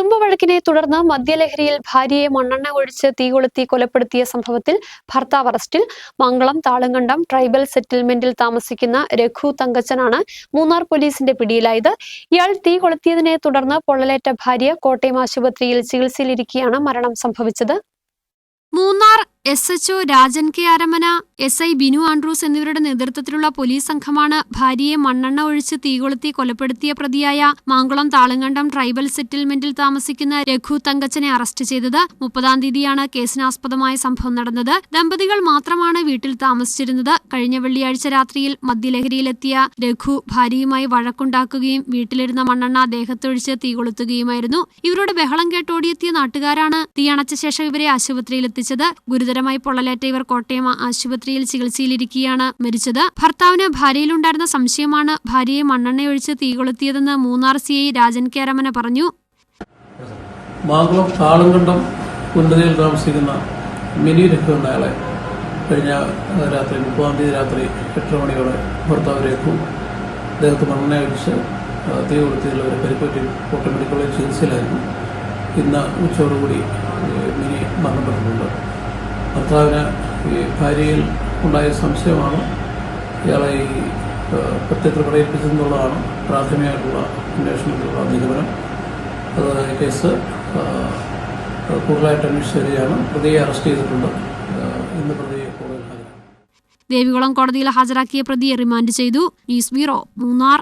കുടുംബ വഴക്കിനെ തുടർന്ന് മദ്യലഹരിയിൽ ഭാര്യയെ മണ്ണെണ്ണ ഒഴിച്ച് തീ കൊളുത്തി കൊലപ്പെടുത്തിയ സംഭവത്തിൽ ഭർത്താവ് അറസ്റ്റിൽ. മംഗളം താളങ്കണ്ടം ട്രൈബൽ സെറ്റിൽമെന്റിൽ താമസിക്കുന്ന രഘു തങ്കച്ചനാണ് മൂന്നാർ പോലീസിന്റെ പിടിയിലായത്. ഇയാൾ തീ കൊളുത്തിയതിനെ തുടർന്ന് പൊള്ളലേറ്റ ഭാര്യ കോട്ടയം ആശുപത്രിയിൽ ചികിത്സയിലിരിക്കെയാണ് മരണം സംഭവിച്ചത്. Munnar S H O Rajan K Aramana S I Binu Andrews എന്നിവരുടെ നേതൃത്വത്തിലുള്ള പോലീസ് സംഘമാണ് ഭാര്യയെ മണ്ണെണ്ണ ഒഴിച്ച് തീകൊളുത്തി കൊലപ്പെടുത്തിയ പ്രതിയായ മാങ്കുളം താളങ്കണ്ടം ട്രൈബൽ സെറ്റിൽമെന്റിൽ താമസിക്കുന്ന രഘു തങ്കച്ചനെ അറസ്റ്റ് ചെയ്തത് മുപ്പതാം തീയതിയാണ് കേസിനാസ്പദമായ സംഭവം നടന്നത്. ദമ്പതികൾ മാത്രമാണ് വീട്ടിൽ താമസിച്ചിരുന്നത്. കഴിഞ്ഞ വെള്ളിയാഴ്ച രാത്രിയിൽ മദ്യലഹരിയിലെത്തിയ രഘു ഭാര്യയുമായി വഴക്കുണ്ടാക്കുകയും വീട്ടിലിരുന്ന മണ്ണെണ്ണ ദേഹത്തൊഴിച്ച് തീ കൊളുത്തുകയുമായിരുന്നു. ഇവരുടെ ബഹളം കേട്ടോടിയെത്തിയ നാട്ടുകാരാണ് തീയണച്ച ശേഷം ഇവരെ ആശുപത്രിയിലെത്തിച്ചത്. ഗുരുതരമായി പൊള്ളലേറ്റ ഇവർ കോട്ടയം ആശുപത്രിയിൽ ചികിത്സയിലിരിക്കുകയാണ്. മരിച്ചത് ഭർത്താവിന് ഭാര്യയിലുണ്ടായിരുന്ന സംശയമാണ്. ഭാര്യയെ മണ്ണെണ്ണയൊഴിച്ച് തീ കൊളുത്തിയതെന്ന് മൂന്നാർ സി ഐ രാജൻ കേരമന പറഞ്ഞു. മാങ്കുളം താളങ്കണ്ടം കുണ്ടതയിൽ താമസിക്കുന്ന മിനി കഴിഞ്ഞ രാത്രി മുപ്പതാം തീയതി രാത്രി എട്ടര മണിയോടെ ഭർത്താവ് രഘു അദ്ദേഹത്തെ മണ്ണെണ്ണയൊഴിച്ച് തീ ഒരു പരിപ്പറ്റി കോട്ടയം ചികിത്സയിലായിരുന്നു. ഇന്ന് ഉച്ചയോടുകൂടി മിനി മരണപ്പെട്ടിട്ടുണ്ട് ഭർത്താവിന് ഈ ഭാര്യയിൽ ഉണ്ടായ സംശയമാണ്. ഇയാളെ ഈ ഏഹ്, പ്രത്യത്തിൽ പ്രേരിപ്പിച്ചതെന്നുള്ളതാണ് പ്രാഥമികമായിട്ടുള്ള അന്വേഷണത്തിലുള്ള നിഗമനം. അത് കേസ് കൂടുതലായിട്ട് അന്വേഷിച്ച് വരികയാണ്. പ്രതിയെ അറസ്റ്റ് ചെയ്തിട്ടുണ്ട്. ഇന്ന് പ്രതിയെ കോടതിയിൽ ദേവികുളം കോടതിയിൽ ഹാജരാക്കിയ പ്രതിയെ റിമാൻഡ് ചെയ്തു. News bureau Munnar.